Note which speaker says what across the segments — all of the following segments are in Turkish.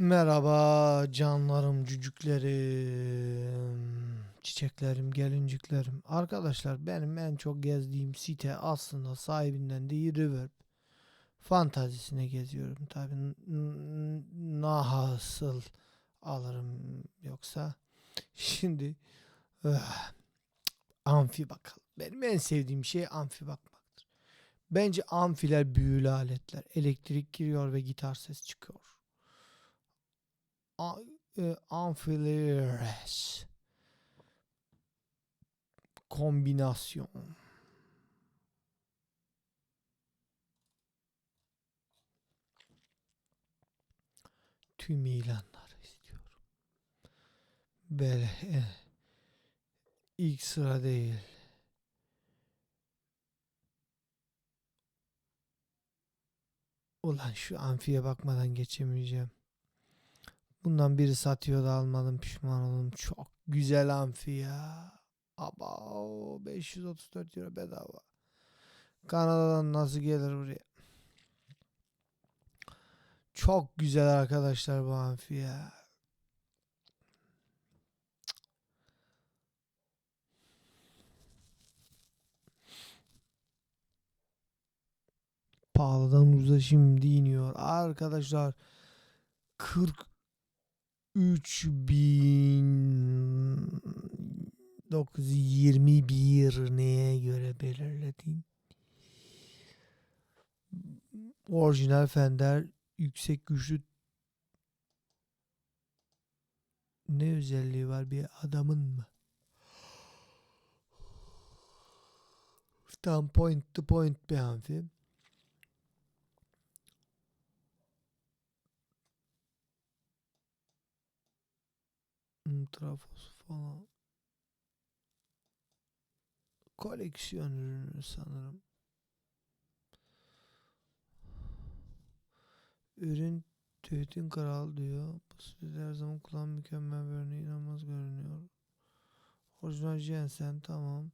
Speaker 1: Merhaba canlarım, cücüklerim, çiçeklerim, gelinciklerim. Arkadaşlar benim en çok gezdiğim site aslında sahibinden değil Reverb. Fantazisine geziyorum tabi. Nasıl alırım yoksa. Şimdi eh, amfi bakalım. Benim en sevdiğim şey amfi bakmaktır. Bence amfiler büyülü aletler. Elektrik giriyor ve gitar ses çıkıyor. A- e, kombinasyon. Tüm ilanları istiyorum. Böyle e, ilk sıra değil. Ulan şu amfiye bakmadan geçemeyeceğim. Bundan biri satıyor da almadım pişman oldum. Çok güzel amfi ya. Aba 534 euro bedava. Kanada'dan nasıl gelir buraya? Çok güzel arkadaşlar bu amfi ya. Pahalıdan uza şimdi iniyor. Arkadaşlar 40 3921 neye göre belirledin? Orijinal Fender yüksek güçlü ne özelliği var bir adamın mı? Tam point to point bir amfi. Hmm, Trafosu falan. Koleksiyon ürünü sanırım. Ürün Tüytün Kral diyor. Bu sürede her zaman kullan mükemmel bir örneği inanılmaz görünüyor. Orijinal Jensen tamam.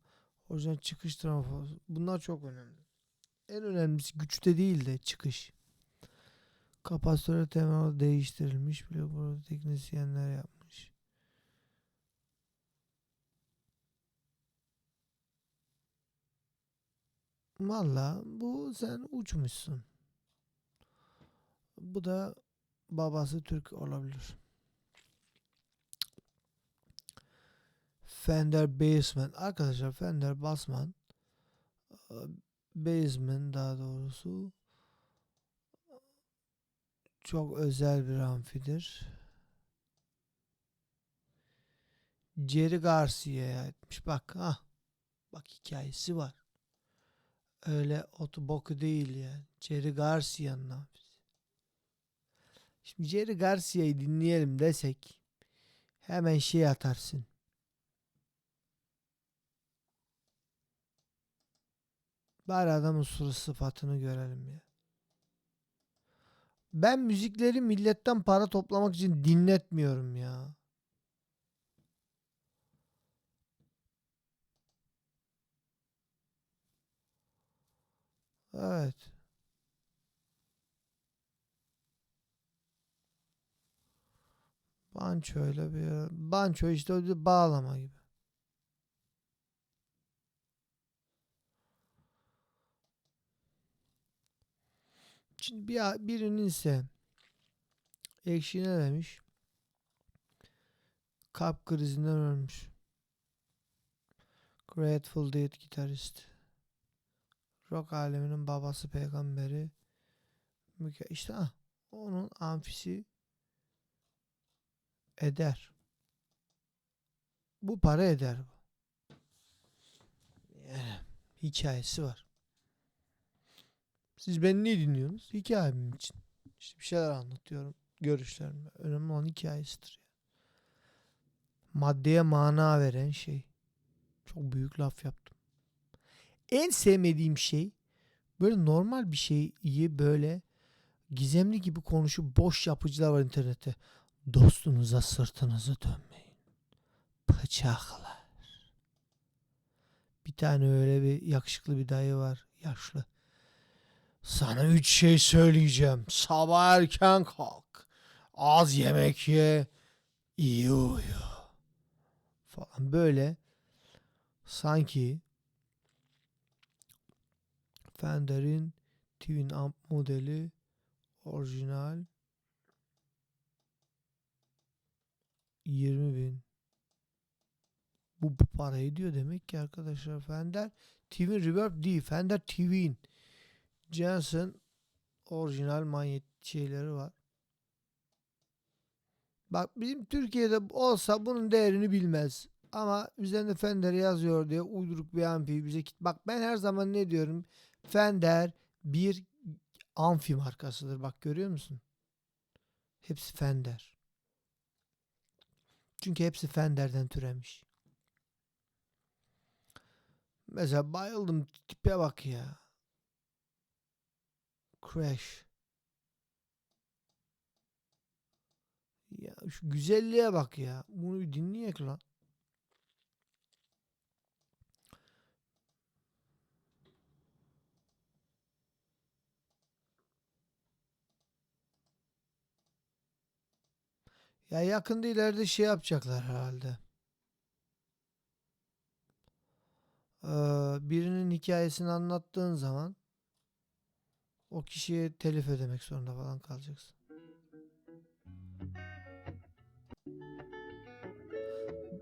Speaker 1: Orijinal çıkış trafosu. Bunlar çok önemli. En önemlisi güçte değil de çıkış. Kapasitör temel değiştirilmiş. Bile burada teknisyenler yapmış. Valla bu sen uçmuşsun. Bu da babası Türk olabilir. Fender Bassman. Arkadaşlar Fender Bassman e, Bassman daha doğrusu çok özel bir amfidir. Jerry Garcia'ya aitmiş. Bak ha. Bak hikayesi var. Öyle otu boku değil yani. Jerry Garcia'nın amfisi. Şimdi Jerry Garcia'yı dinleyelim desek hemen şey atarsın. Bari adamın suru sıfatını görelim ya. Ben müzikleri milletten para toplamak için dinletmiyorum ya. Evet. Banço öyle bir banço işte bir bağlama gibi. Şimdi bir birinin ise ekşi ne demiş? Kalp krizinden ölmüş. Grateful Dead gitarist. Rock aleminin babası peygamberi. Müke işte ah, onun amfisi eder. Bu para eder bu. Yani hikayesi var. Siz beni niye dinliyorsunuz? Hikayem için. İşte bir şeyler anlatıyorum. Görüşlerim. Önemli olan hikayesidir. Yani. Maddeye mana veren şey. Çok büyük laf yaptım. En sevmediğim şey böyle normal bir şeyi böyle gizemli gibi konuşup boş yapıcılar var internette. Dostunuza sırtınızı dönmeyin. Bıçaklar. Bir tane öyle bir yakışıklı bir dayı var. Yaşlı. Sana üç şey söyleyeceğim. Sabah erken kalk. Az yemek ye. iyi uyu. Falan böyle. Sanki Fender'in Twin Amp modeli orijinal 20 bin. Bu, bu para ediyor demek ki arkadaşlar. Fender Twin Reverb değil. Fender Twin. Jensen orijinal manyet şeyleri var. Bak bizim Türkiye'de olsa bunun değerini bilmez. Ama üzerinde Fender yazıyor diye uyduruk bir amfi bize kit. Bak ben her zaman ne diyorum? Fender bir amfi markasıdır. Bak görüyor musun? Hepsi Fender. Çünkü hepsi Fender'den türemiş. Mesela bayıldım tipe bak ya. Crash. Ya şu güzelliğe bak ya. Bunu dinleyek lan. Ya yakında ileride şey yapacaklar herhalde. Ee, birinin hikayesini anlattığın zaman o kişiye telif ödemek zorunda falan kalacaksın.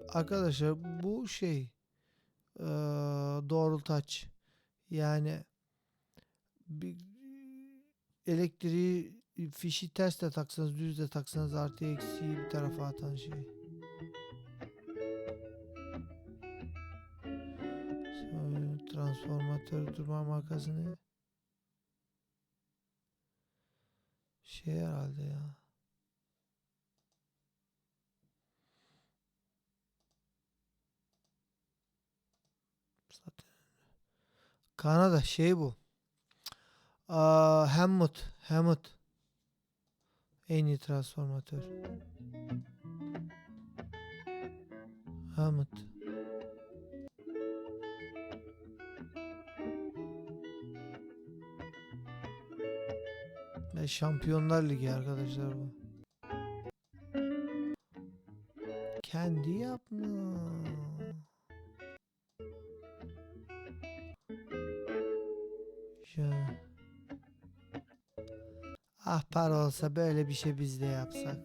Speaker 1: Arkadaşlar bu şey eee doğrultaç yani bir elektriği fişi ters de taksanız düz de taksanız artı eksiği bir tarafa atan şey. Transformatör durma markası ne? Şey herhalde ya. Kanada şey bu. Aa, Hammond. Hammond. En iyi transformatör. Hammond. Ve Şampiyonlar Ligi arkadaşlar bu. Kendi yapma. Para olsa böyle bir şey biz de yapsak.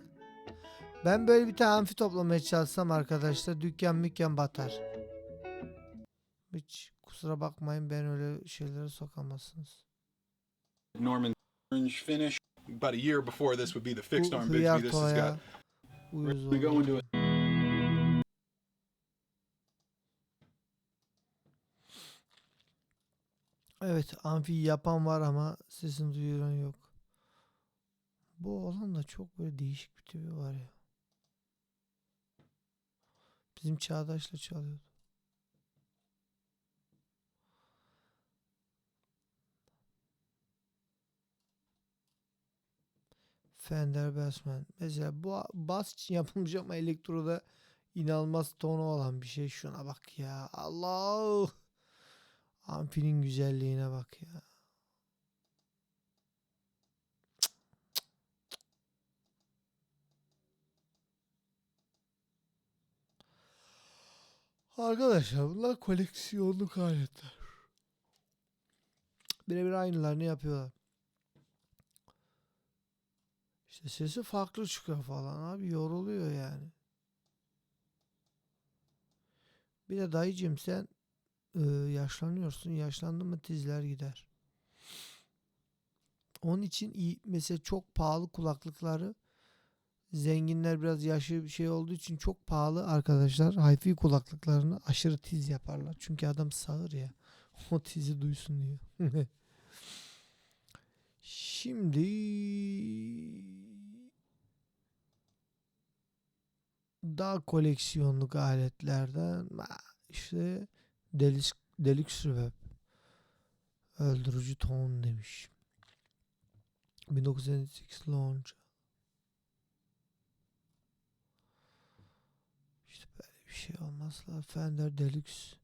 Speaker 1: Ben böyle bir tane amfi toplamaya çalışsam arkadaşlar dükkan mükkan batar. Hiç kusura bakmayın ben öyle şeylere sokamazsınız.
Speaker 2: Norman orange finish.
Speaker 3: About a year before this would be the fixed arm Bigsby. This has got
Speaker 1: uyuz
Speaker 2: We go
Speaker 1: oldu.
Speaker 2: into it.
Speaker 1: Evet amfi yapan var ama sesini duyuran yok. Bu olan da çok böyle değişik bir tipi var ya. Bizim Çağdaş'la çalıyordu. Fender Bassman. Mesela bu bas için yapılmış ama elektroda inanılmaz tonu olan bir şey. Şuna bak ya. Allah. Amfinin güzelliğine bak ya. Arkadaşlar bunlar koleksiyonluk aletler. Birebir aynılarını yapıyorlar. İşte sesi farklı çıkıyor falan abi yoruluyor yani. Bir de dayıcım sen e, yaşlanıyorsun. Yaşlandın mı tizler gider. Onun için iyi, mesela çok pahalı kulaklıkları zenginler biraz yaşı bir şey olduğu için çok pahalı arkadaşlar hi-fi kulaklıklarını aşırı tiz yaparlar. Çünkü adam sağır ya. O tizi duysun diye. Şimdi daha koleksiyonluk aletlerden işte Deluxe, Deluxe Reverb öldürücü ton demiş. 1978 launch. Asla Fender Deluxe.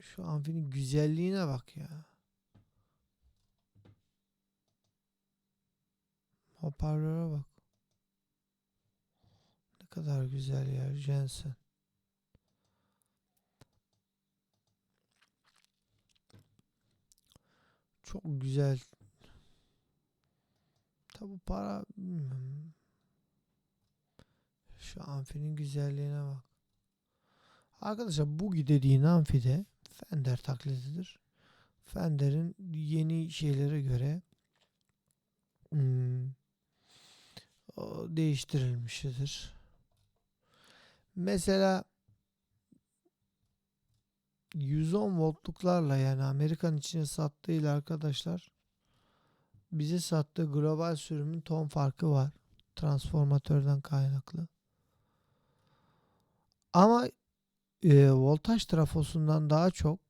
Speaker 1: Şu amfinin güzelliğine bak ya. Hoparlöre bak. Ne kadar güzel ya Jensen. Çok güzel Tabi para bilmiyorum. Şu amfinin güzelliğine bak. Arkadaşlar bu dediğin amfide Fender taklididir. Fender'in yeni şeylere göre hmm, değiştirilmiştir. Mesela 110 voltluklarla yani Amerikan içine sattığıyla arkadaşlar bize sattığı global sürümün ton farkı var. Transformatörden kaynaklı. Ama e, voltaj trafosundan daha çok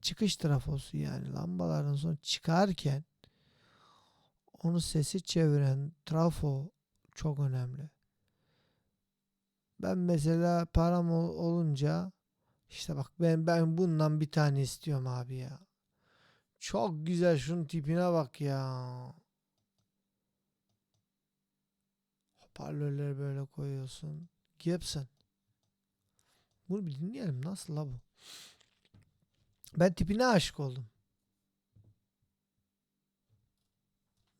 Speaker 1: çıkış trafosu yani lambaların son çıkarken onu sesi çeviren trafo çok önemli. Ben mesela param ol- olunca işte bak ben ben bundan bir tane istiyorum abi ya. Çok güzel şunun tipine bak ya. Hoparlörleri böyle koyuyorsun. Gibson. Bunu bir dinleyelim. Nasıl la bu? Ben tipine aşık oldum.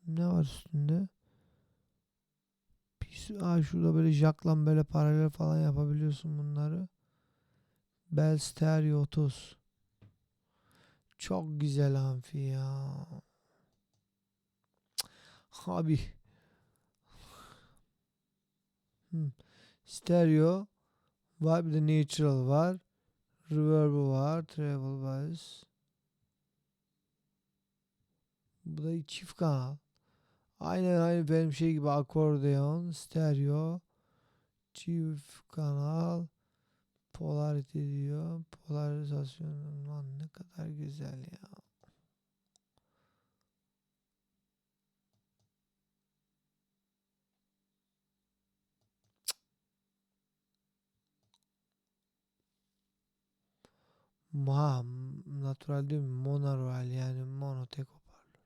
Speaker 1: Ne var üstünde? Pis, aa şurada böyle jackla böyle paralel falan yapabiliyorsun bunları. Bell Stereo 30. Çok güzel amfi ya. Abi. Hmm. Stereo var bir de natural var. Reverb var. Treble bass. Bu da çift kanal. Aynen aynı benim şey gibi akordeon, stereo, çift kanal, polarity diyor. Polarizasyon. Ne kadar güzel ya. Ma, natural değil mi? Monoral yani monotek hoparlör.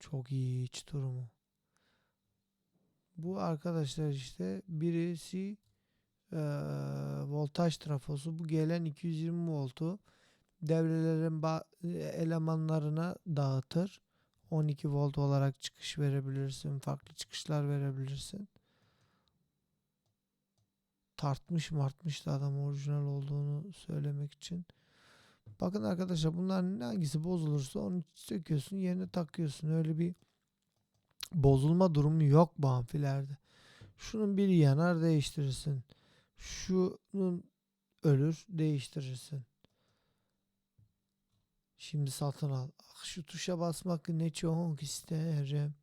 Speaker 1: Çok iyi iç durumu. Bu arkadaşlar işte birisi eee, voltaj trafosu. Bu gelen 220 voltu devrelerin elemanlarına dağıtır. 12 volt olarak çıkış verebilirsin. Farklı çıkışlar verebilirsin. Tartmış martmış da adam orijinal olduğunu söylemek için. Bakın arkadaşlar bunların hangisi bozulursa onu söküyorsun yerine takıyorsun. Öyle bir bozulma durumu yok bu amfilerde. Şunun biri yanar değiştirirsin. Şunun ölür değiştirirsin. Şimdi satın al. Ah, şu tuşa basmak ne çok isterim.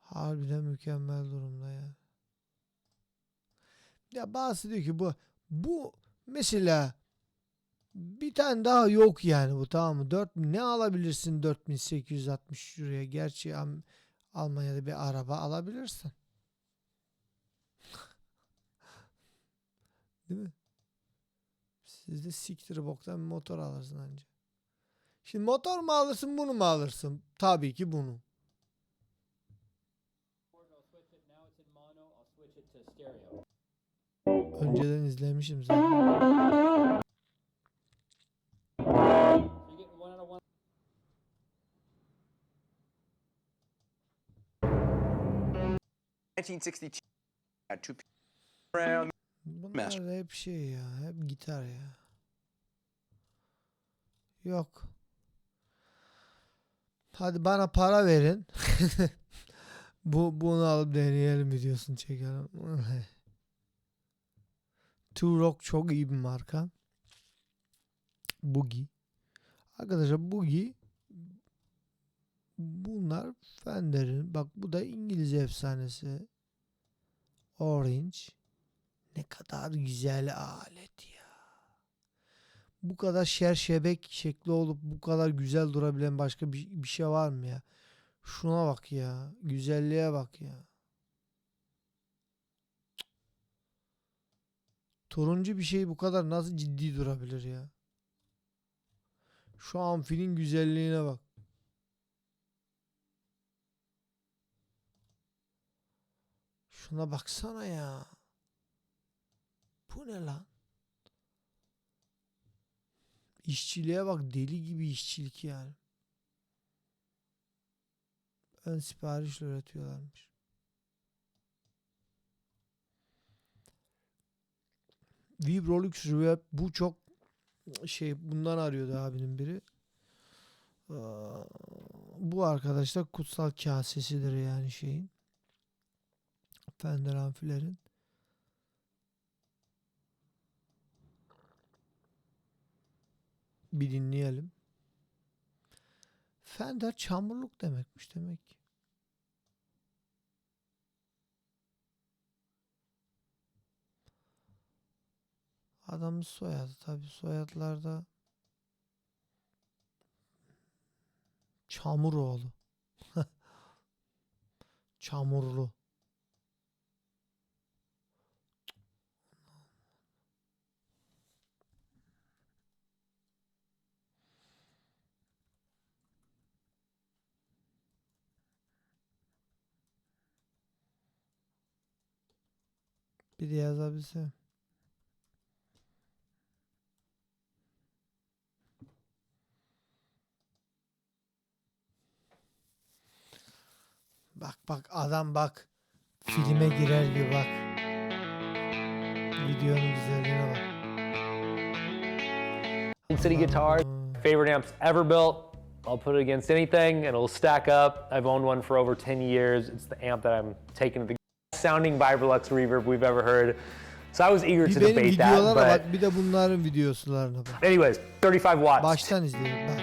Speaker 1: Harbiden mükemmel durumda ya. Ya bazısı diyor ki bu bu mesela bir tane daha yok yani bu tamam mı? 4 ne alabilirsin 4860 liraya? Gerçi Almanya'da bir araba alabilirsin. Değil mi? Siz de siktir boktan bir motor alırsın anca. Şimdi motor mu alırsın bunu mu alırsın? Tabii ki bunu.
Speaker 4: I'll switch it.
Speaker 5: 1962 had.
Speaker 1: Bunlar hep şey ya. Hep gitar ya. Yok. Hadi bana para verin. Bu bunu alıp deneyelim videosunu çekelim. Two Rock çok iyi bir marka. Boogie. Arkadaşlar Boogie bunlar Fender'in bak bu da İngiliz efsanesi Orange ne kadar güzel alet ya. Bu kadar şerşebek şekli olup bu kadar güzel durabilen başka bir, bir şey var mı ya? Şuna bak ya. Güzelliğe bak ya. Turuncu bir şey bu kadar nasıl ciddi durabilir ya? Şu amfinin güzelliğine bak. Şuna baksana ya. Bu ne lan? İşçiliğe bak deli gibi işçilik yani. Ön siparişle üretiyorlarmış. Vibrolux Reverb bu çok şey bundan arıyordu abinin biri. Bu arkadaşlar kutsal kasesidir yani şeyin. Fender amfilerin. Bir dinleyelim. Fender çamurluk demekmiş demek ki. Adamın soyadı tabi soyadlarda Çamuroğlu. Çamurlu. Bir de yazabilsem. Bak bak adam bak. Filme girer gibi bak. Videonun güzelliğine bak.
Speaker 6: City guitars,
Speaker 1: Aa,
Speaker 6: favorite amps ever built. I'll put it against anything and it'll stack up. I've owned one for over 10 years. It's the amp that I'm taking to the sounding Vibrolux reverb we've ever heard. So I was eager
Speaker 1: Bir
Speaker 6: to
Speaker 1: benim
Speaker 6: debate that, but
Speaker 1: bak bir de bunların videolarına bak.
Speaker 6: anyways, 35 watts.
Speaker 1: Baştan izleyelim bak.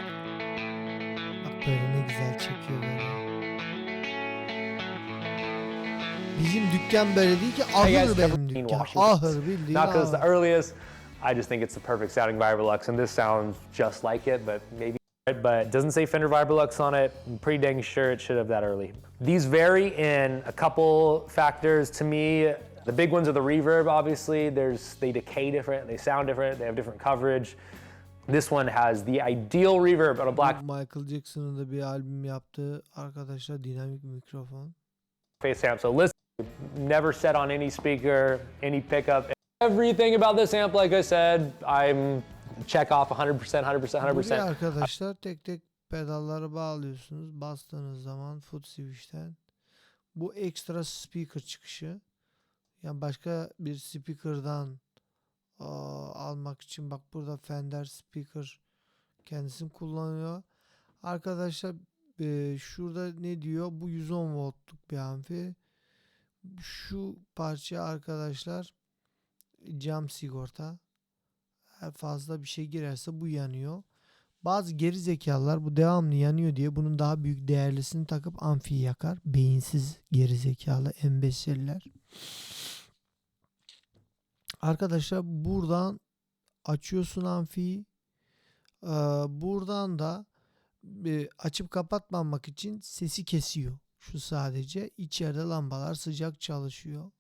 Speaker 1: Bak böyle ne güzel çekiyor böyle. Bizim dükkan böyle değil ki
Speaker 6: Hey guys,
Speaker 1: ahır
Speaker 6: never
Speaker 1: benim
Speaker 6: seen
Speaker 1: dükkan.
Speaker 6: Washington.
Speaker 1: Ahır bildiğin
Speaker 6: Not because it's the
Speaker 1: ahır.
Speaker 6: earliest. I just think it's the perfect sounding Vibrolux, and this sounds just like it, but maybe. But it doesn't say Fender Vibrolux on it. I'm pretty dang sure it should have that early. These vary in a couple factors to me. The big ones are the reverb, obviously. There's they decay different, they sound different, they have different coverage. This one has the ideal reverb on a black
Speaker 1: Michael Jackson'ın da bir albüm yaptığı arkadaşlar dinamik mikrofon.
Speaker 6: face amp. So listen, never set on any speaker, any pickup. Everything about this amp, like I said, I'm check off 100%, 100%,
Speaker 1: Buraya
Speaker 6: 100%.
Speaker 1: arkadaşlar tek tek pedalları bağlıyorsunuz. Bastığınız zaman foot switch'ten. Bu ekstra speaker çıkışı. Yani başka bir speaker'dan aa, almak için bak burada Fender speaker kendisini kullanıyor. Arkadaşlar e, şurada ne diyor? Bu 110 voltluk bir amfi. Şu parça arkadaşlar cam sigorta. Fazla bir şey girerse bu yanıyor. Bazı geri zekalılar bu devamlı yanıyor diye bunun daha büyük değerlisini takıp amfiyi yakar. Beyinsiz geri zekalı embesiller. Arkadaşlar buradan açıyorsun amfiyi. Ee, buradan da e, açıp kapatmamak için sesi kesiyor. Şu sadece içeride lambalar sıcak çalışıyor.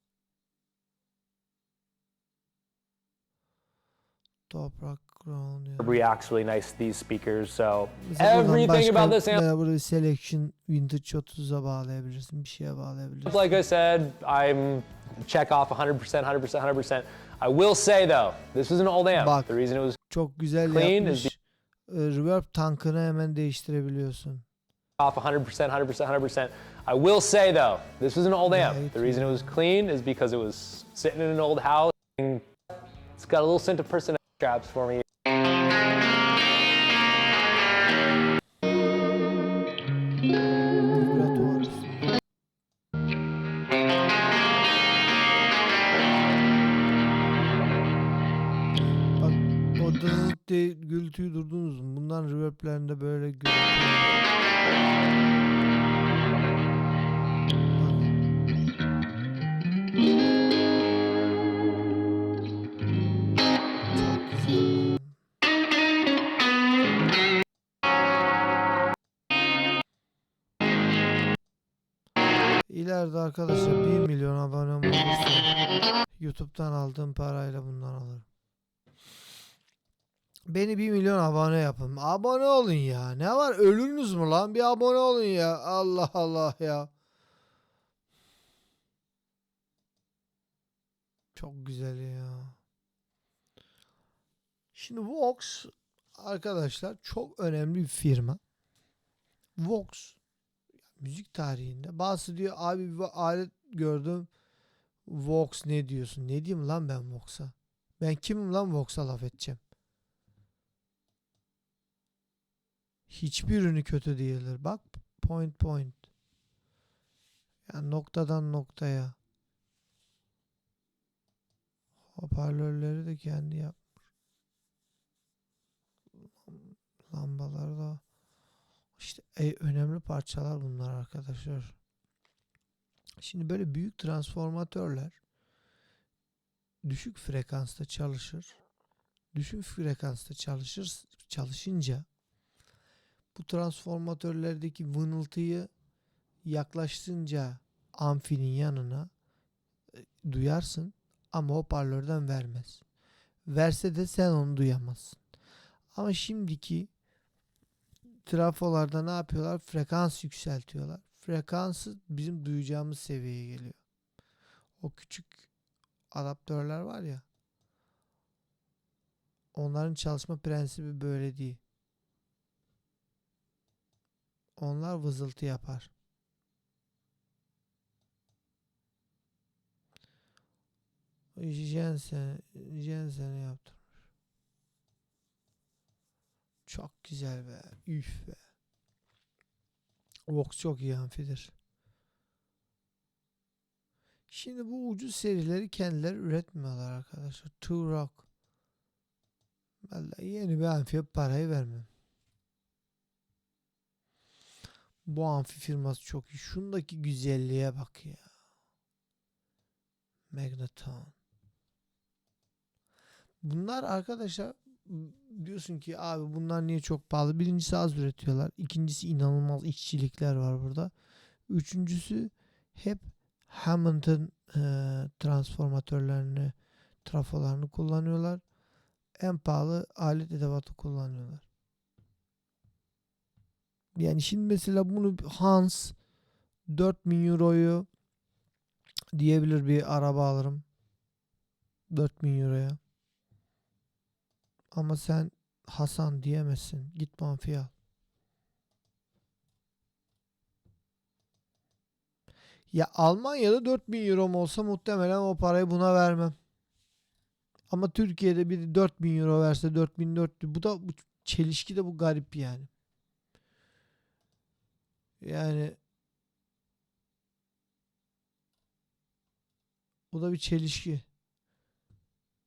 Speaker 1: Toprak ya.
Speaker 6: Reacts really nice to these speakers. So
Speaker 1: Mesela buradan
Speaker 6: everything about this amp,
Speaker 1: Selection Vintage 30'a bağlayabilirsin. Bir şeye bağlayabilirsin.
Speaker 6: like I said, I'm check off 100%, 100%, 100%. I will say though, this is an old amp.
Speaker 1: Bak.
Speaker 6: The reason it was
Speaker 1: Çok güzel
Speaker 6: Clean
Speaker 1: yapmış.
Speaker 6: is
Speaker 1: Ee, reverb tankını hemen değiştirebiliyorsun.
Speaker 6: off 100%, 100%, 100%. I will say though, this is an old amp. The reason it was clean is because it was sitting in an old house. and It's got a little scent of personality straps for me.
Speaker 1: Diye gürültüyü durdunuz mu? Bundan reverblerinde böyle gürültü İleride arkadaşlar 1 milyon abonem olursa YouTube'dan aldığım parayla bundan alırım. Beni 1 milyon abone yapın. Abone olun ya. Ne var ölürünüz mü lan? Bir abone olun ya. Allah Allah ya. Çok güzel ya. Şimdi Vox arkadaşlar çok önemli bir firma. Vox müzik tarihinde bazısı diyor abi bir alet gördüm. Vox ne diyorsun? Ne diyeyim lan ben Vox'a? Ben kimim lan Vox'a laf edeceğim? Hiçbir ürünü kötü değildir. Bak point point. Yani noktadan noktaya. Hoparlörleri de kendi yapmış. Lambalar da işte e, önemli parçalar bunlar arkadaşlar. Şimdi böyle büyük transformatörler düşük frekansta çalışır. Düşük frekansta çalışır çalışınca bu transformatörlerdeki vınıltıyı yaklaştınca amfinin yanına e, duyarsın ama hoparlörden vermez. Verse de sen onu duyamazsın. Ama şimdiki trafolarda ne yapıyorlar? Frekans yükseltiyorlar. Frekansı bizim duyacağımız seviyeye geliyor. O küçük adaptörler var ya onların çalışma prensibi böyle değil. Onlar vızıltı yapar. Jensen, Jensen'e yaptırmış. Çok güzel be. Üf be. Vox çok iyi amfidir. Şimdi bu ucuz serileri kendileri üretmiyorlar arkadaşlar. Two Rock. Vallahi yeni bir amfiye parayı vermem. Bu amfi firması çok iyi. Şundaki güzelliğe bak ya. Magneton. Bunlar arkadaşlar diyorsun ki abi bunlar niye çok pahalı? Birincisi az üretiyorlar. İkincisi inanılmaz işçilikler var burada. Üçüncüsü hep Hammond'ın eee, transformatörlerini, trafolarını kullanıyorlar. En pahalı alet edevatı kullanıyorlar. Yani şimdi mesela bunu Hans 4000 euroyu diyebilir bir araba alırım. 4000 euroya. Ama sen Hasan diyemezsin. Git Banfi'ye al. Ya Almanya'da 4000 euro olsa muhtemelen o parayı buna vermem. Ama Türkiye'de biri 4000 euro verse 4400 bu da bu çelişki de bu garip yani. Yani bu da bir çelişki.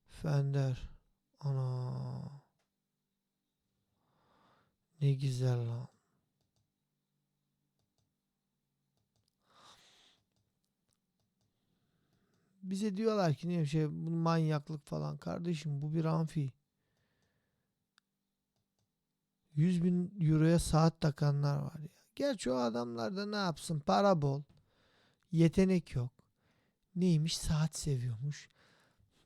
Speaker 1: Fender. Ana. Ne güzel lan. Bize diyorlar ki ne şey bu manyaklık falan. Kardeşim bu bir amfi. 100 bin euroya saat takanlar var ya. Gerçi o adamlar da ne yapsın? Para bol. Yetenek yok. Neymiş? Saat seviyormuş.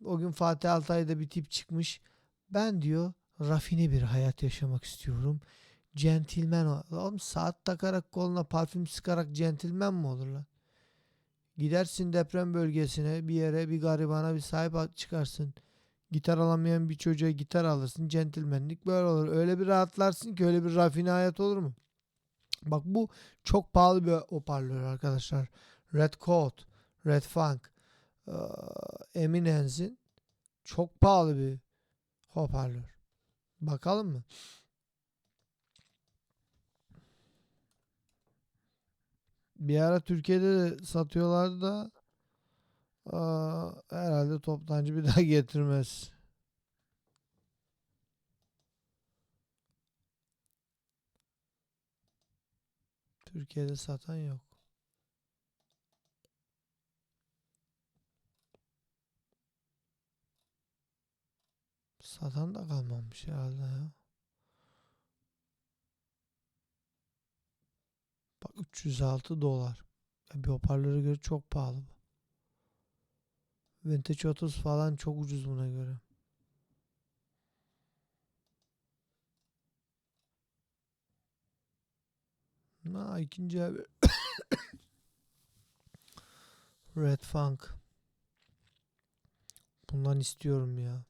Speaker 1: O gün Fatih Altay'da bir tip çıkmış. Ben diyor rafine bir hayat yaşamak istiyorum. Centilmen ol- Oğlum saat takarak koluna parfüm sıkarak centilmen mi olur lan? Gidersin deprem bölgesine bir yere bir garibana bir sahip çıkarsın. Gitar alamayan bir çocuğa gitar alırsın. Centilmenlik böyle olur. Öyle bir rahatlarsın ki öyle bir rafine hayat olur mu? Bak bu çok pahalı bir hoparlör arkadaşlar. Red Coat, Red Funk, Eminence'in çok pahalı bir hoparlör. Bakalım mı? Bir ara Türkiye'de de satıyorlardı da aa, herhalde toptancı bir daha getirmez. Türkiye'de satan yok. Satan da kalmamış herhalde ya. Bak 306 dolar. Yani bir hoparlöre göre çok pahalı bu. Vintage 30 falan çok ucuz buna göre. Ha, ikinci haber. Red Funk. Bundan istiyorum ya.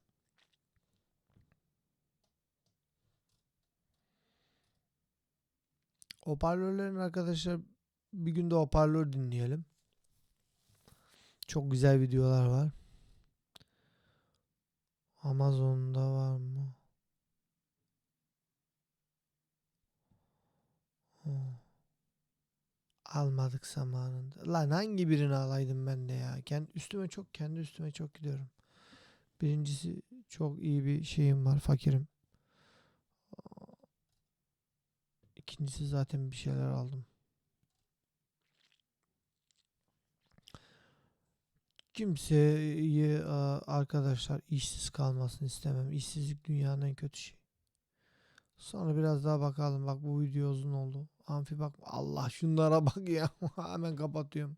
Speaker 1: Hoparlörlerin arkadaşlar bir günde hoparlör dinleyelim. Çok güzel videolar var. Amazon'da var mı? Almadık zamanında. Lan hangi birini alaydım ben de ya? Kendi üstüme çok kendi üstüme çok gidiyorum. Birincisi çok iyi bir şeyim var, fakirim. İkincisi zaten bir şeyler aldım. Kimseyi arkadaşlar işsiz kalmasını istemem. İşsizlik dünyanın en kötü şeyi. Sonra biraz daha bakalım. Bak bu video uzun oldu. Amfi bak Allah şunlara bak ya. Hemen kapatıyorum.